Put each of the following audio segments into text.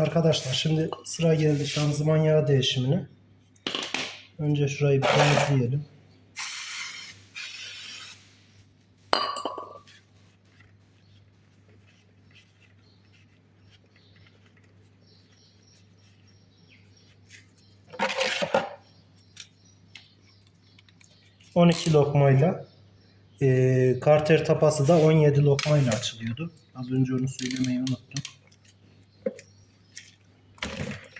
Arkadaşlar şimdi sıra geldi şanzıman yağı değişimine. Önce şurayı bir temizleyelim. ...12 lokmayla... eee karter tapası da 17 lokmayla açılıyordu. Az önce onu söylemeyi unuttum.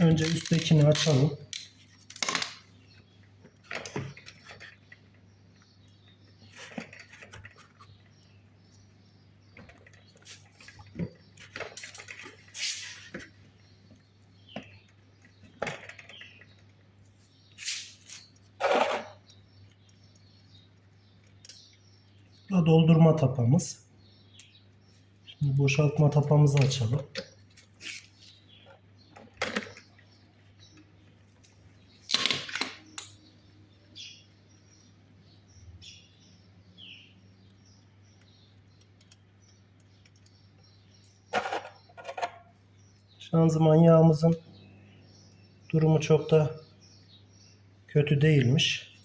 Önce üsttekini açalım. Bu doldurma tapamız. Şimdi boşaltma tapamızı açalım. Şanzıman yağımızın durumu çok da kötü değilmiş.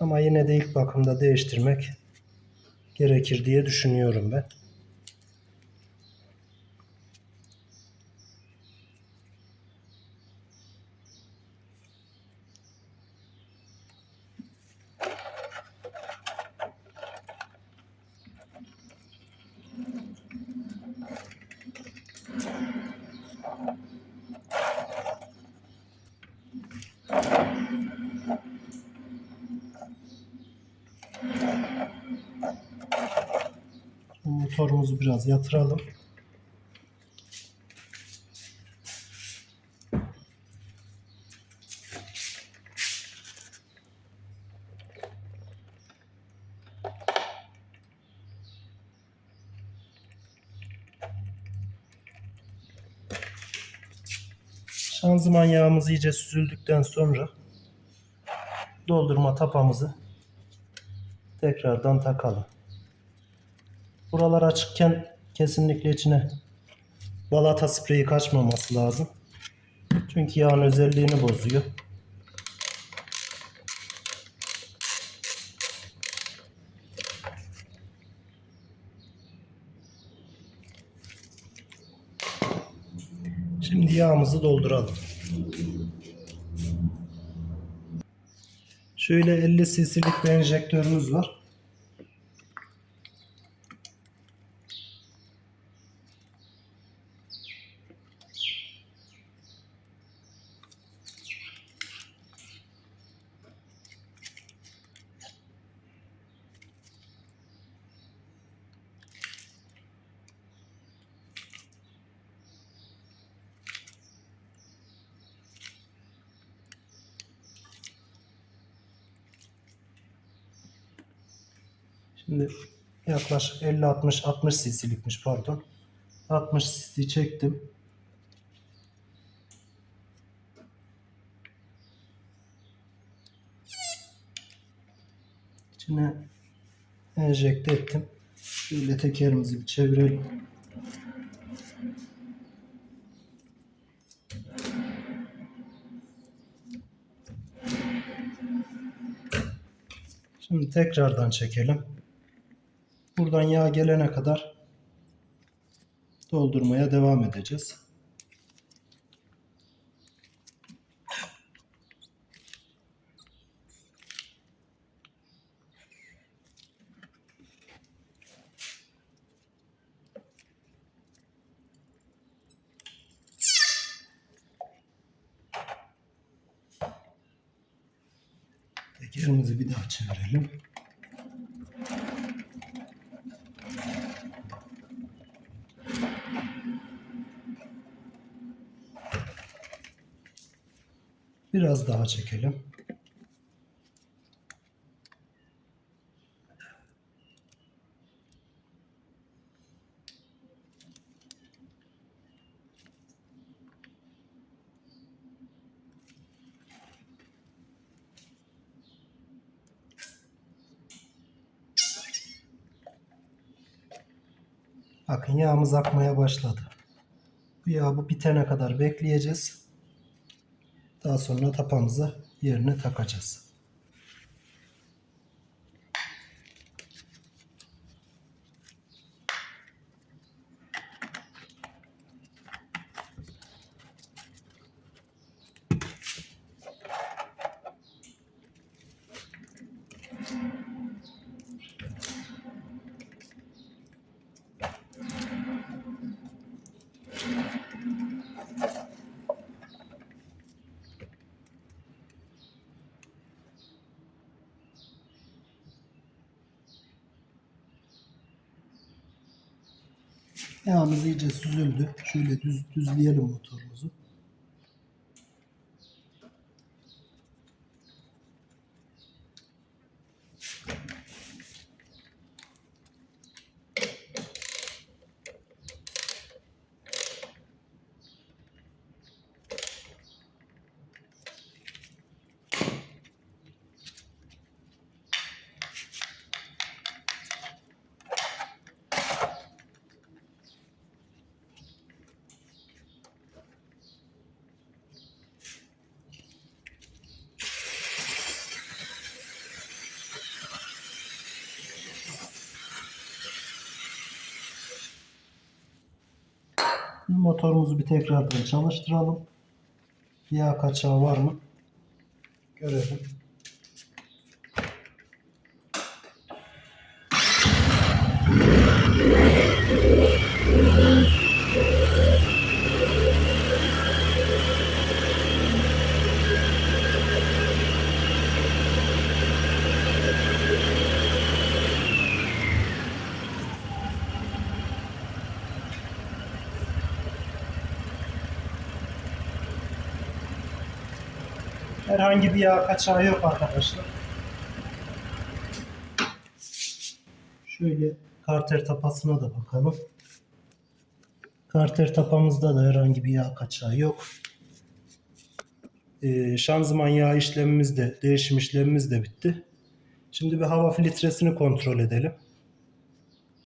Ama yine de ilk bakımda değiştirmek gerekir diye düşünüyorum ben. Motorumuzu biraz yatıralım. Şanzıman yağımız iyice süzüldükten sonra doldurma tapamızı tekrardan takalım. Buralar açıkken kesinlikle içine balata spreyi kaçmaması lazım. Çünkü yağın özelliğini bozuyor. Şimdi yağımızı dolduralım. Şöyle 50 cc'lik bir enjektörümüz var. Şimdi yaklaşık 50 60 60 cc'likmiş pardon. 60 cc çektim. İçine enjekte ettim. Şöyle tekerimizi bir çevirelim. Şimdi tekrardan çekelim. Buradan yağ gelene kadar doldurmaya devam edeceğiz. Tekerimizi bir daha çevirelim. Biraz daha çekelim. Bakın yağımız akmaya başladı. Bu yağ bu bitene kadar bekleyeceğiz. Daha sonra tapamızı yerine takacağız. Yağımız iyice süzüldü. Şöyle düz, düzleyelim motorumuzu. Motorumuzu bir tekrardan çalıştıralım. Yağ kaçağı var mı? Görelim. Herhangi bir yağ kaçağı yok arkadaşlar. Şöyle karter tapasına da bakalım. Karter tapamızda da herhangi bir yağ kaçağı yok. Ee, şanzıman yağ işlemimiz de, değişim işlemimiz de bitti. Şimdi bir hava filtresini kontrol edelim.